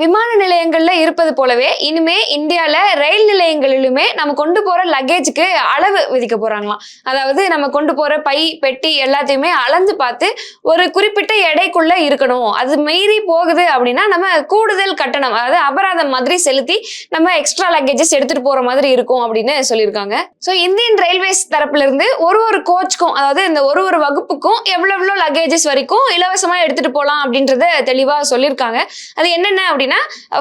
விமான நிலையங்கள்ல இருப்பது போலவே இனிமே இந்தியால ரயில் நிலையங்களிலுமே நம்ம கொண்டு போற லக்கேஜுக்கு அளவு விதிக்க போறாங்களாம். அதாவது நம்ம கொண்டு போற பை பெட்டி எல்லாத்தையுமே அளந்து பார்த்து ஒரு குறிப்பிட்ட எடைக்குள்ள இருக்கணும். அது மீறி போகுது அப்படின்னா நம்ம கூடுதல் கட்டணம் அதாவது அபராதம் மாதிரி செலுத்தி நம்ம எக்ஸ்ட்ரா லக்கேஜஸ் எடுத்துட்டு போற மாதிரி இருக்கும் அப்படின்னு சொல்லியிருக்காங்க. ஸோ இந்தியன் ரயில்வேஸ் தரப்புல இருந்து ஒரு ஒரு கோச்சுக்கும் அதாவது இந்த ஒரு ஒரு வகுப்புக்கும் எவ்வளவு எவ்வளோ லக்கேஜஸ் வரைக்கும் இலவசமா எடுத்துட்டு போகலாம் அப்படின்றத தெளிவா சொல்லியிருக்காங்க. அது என்னென்ன அப்படின்னா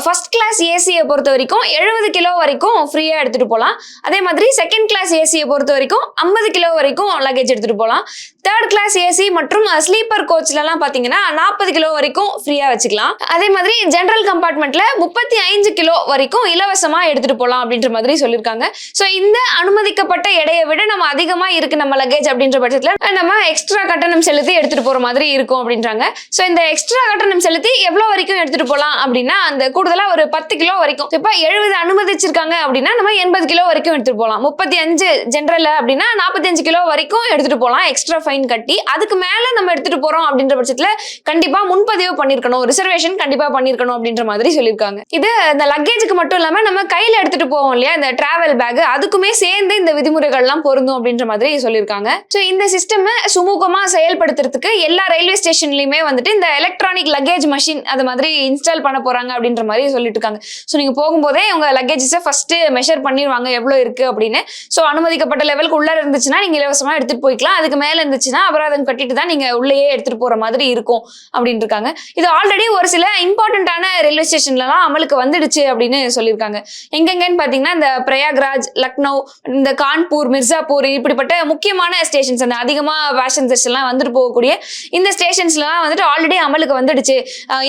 ஃபர்ஸ்ட் கிளாஸ் ஏசியை பொறுத்த வரைக்கும் எழுபது கிலோ வரைக்கும் ஃப்ரீயா எடுத்துட்டு போகலாம் அதே மாதிரி செகண்ட் கிளாஸ் ஏசியை பொறுத்த வரைக்கும் ஐம்பது கிலோ வரைக்கும் லக்கேஜ் எடுத்துட்டு போகலாம் தேர்ட் கிளாஸ் ஏசி மற்றும் ஸ்லீப்பர் கோச்லலாம் பார்த்தீங்கன்னா நாற்பது கிலோ வரைக்கும் ஃப்ரீயா வச்சுக்கலாம். அதே மாதிரி ஜென்ரல் கம்பார்ட்மெண்ட்ல முப்பத்தி ஐந்து கிலோ வரைக்கும் இலவசமாக எடுத்துட்டு போகலாம் அப்படின்ற மாதிரி சொல்லியிருக்காங்க ஸோ இந்த அனுமதிக்கப்பட்ட எடையை விட நம்ம அதிகமா இருக்கு நம்ம லக்கேஜ் அப்படின்ற பட்சத்தில் நம்ம எக்ஸ்ட்ரா கட்டணம் செலுத்தி எடுத்துட்டு போற மாதிரி இருக்கும் அப்படின்றாங்க. ஸோ இந்த எக்ஸ்ட்ரா கட்டணம் செலுத்தி எவ்வளோ வரைக்கும் எடுத்துட்டு போகலாம் அப்படின்னா அந்த கூடுதலா ஒரு பத்து கிலோ வரைக்கும். இப்போ எழுபது அனுமதிச்சிருக்காங்க அப்படின்னா நம்ம எண்பது கிலோ வரைக்கும் எடுத்துட்டு போகலாம் முப்பத்தி அஞ்சு ஜென்ரல் அப்படின்னா நாற்பத்தி அஞ்சு கிலோ வரைக்கும் எடுத்துட்டு போகலாம் எக்ஸ்ட்ரா ஃபைன் கட்டி. அதுக்கு மேல நம்ம எடுத்துட்டு போறோம் அப்படின்ற பட்சத்துல கண்டிப்பா முன்பதிவு பண்ணிருக்கணும் ரிசர்வேஷன் கண்டிப்பா பண்ணிருக்கணும் அப்படின்ற மாதிரி சொல்லியிருக்காங்க இது இந்த லக்கேஜுக்கு மட்டும் இல்லாம நம்ம கையில எடுத்துட்டு போவோம் இல்லையா இந்த டிராவல் பேக் அதுக்குமே சேர்ந்து இந்த விதிமுறைகள்லாம் பொருந்தும் அப்படின்ற மாதிரி சொல்லியிருக்காங்க ஸோ இந்த சிஸ்டம் சுமூகமா செயல்படுத்துறதுக்கு எல்லா ரயில்வே ஸ்டேஷன்லயுமே வந்துட்டு இந்த எலக்ட்ரானிக் லக்கேஜ் மஷின் அது மாதிரி இன்ஸ்டால் பண்ண போறாங்க. அப்படின்ற மாதிரி சொல்லிட்டு இருக்காங்க. ஸோ நீங்க போகும்போதே உங்க லக்கேஜஸை ஃபர்ஸ்ட் மெஷர் பண்ணிடுவாங்க எவ்வளவு இருக்கு அப்படின்னு. ஸோ அனுமதிக்கப்பட்ட லெவலுக்கு உள்ள இருந்துச்சுன்னா நீங்க இலவசமா எடுத்துட்டு போய்க்கலாம். அதுக்கு மேல இருந்துச்சுன்னா அபராதம் கட்டிட்டு தான் நீங்க உள்ளேயே எடுத்துட்டு போற மாதிரி இருக்கும் அப்படின்னு இருக்காங்க. இது ஆல்ரெடி ஒரு சில இம்பார்ட்டன்டான ரயில்வே ஸ்டேஷன்லலாம் அமலுக்கு வந்துடுச்சு அப்படின்னு சொல்லியிருக்காங்க. எங்கெங்கன்னு பார்த்தீங்கன்னா இந்த பிரயாக்ராஜ் லக்னோ இந்த கான்பூர் மிர்சாப்பூர் இப்படிப்பட்ட முக்கியமான ஸ்டேஷன்ஸ் அந்த அதிகமாக பேசஞ்சர்ஸ் எல்லாம் வந்துட்டு போகக்கூடிய இந்த ஸ்டேஷன்ஸ்லாம் வந்துட்டு ஆல்ரெடி அமலுக்கு வந்துடுச்சு.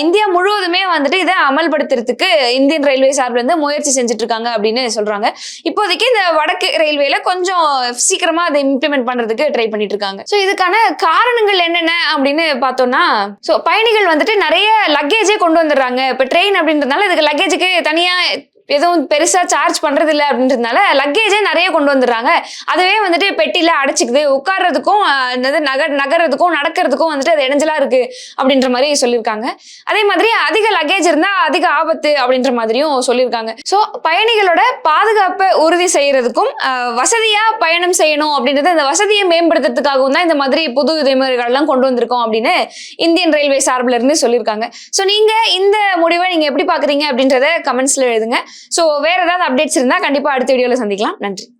இந்தியா முழுவதுமே வந்துட்டு இதை அமல்படுத்துறதுக்கு இந்தியன் ரயில்வே சார்பில் இருந்து முயற்சி செஞ்சுட்டு இருக்காங்க அப்படின்னு சொல்றாங்க. இப்போதைக்கு இந்த வடக்கு ரயில்வேல கொஞ்சம் சீக்கிரமா அதை இம்ப்ளிமெண்ட் பண்றதுக்கு ட்ரை பண்ணிட்டு இருக்காங்க ஸோ இதுக்கான காரணங்கள் என்னென்ன அப்படின்னு பார்த்தோம்னா ஸோ பயணிகள் வந்துட்டு நிறைய லக்கேஜே கொண்டு வந்துடுறாங்க. இப்போ ட்ரெயின் அப்படின்றதுனால இதுக்கு லக்கேஜுக்கு தனியாக எதுவும் பெருசா சார்ஜ் பண்றது இல்லை அப்படின்றதுனால லக்கேஜே நிறைய கொண்டு வந்துடுறாங்க. அதுவே வந்துட்டு பெட்டியில அடைச்சிக்குது. உட்கார்றதுக்கும் ஆஹ், என்னது நகர் நகர்றதுக்கும் நடக்கிறதுக்கும் வந்துட்டு அது இடைஞ்சலா இருக்கு அப்படின்ற மாதிரி சொல்லியிருக்காங்க. அதே மாதிரி அதிக லக்கேஜ் இருந்தா அதிக ஆபத்து அப்படின்ற மாதிரியும் சொல்லியிருக்காங்க. ஸோ பயணிகளோட பாதுகாப்பை உறுதி செய்யறதுக்கும் வசதியாக வசதியா பயணம் செய்யணும் அப்படின்றது அந்த வசதியை மேம்படுத்துறதுக்காகவும் தான் இந்த மாதிரி புது விதிமுறைகள்லாம் கொண்டு வந்திருக்கோம் அப்படின்னு இந்தியன் ரயில்வே சார்பில் இருந்து சொல்லியிருக்காங்க. ஸோ நீங்க இந்த முடிவை நீங்க எப்படி பாக்குறீங்க அப்படின்றத கமெண்ட்ஸ்ல எழுதுங்க. ஸோ வேற ஏதாவது அப்டேட்ஸ் இருந்தா கண்டிப்பா அடுத்த வீடியோல சந்திக்கலாம். நன்றி.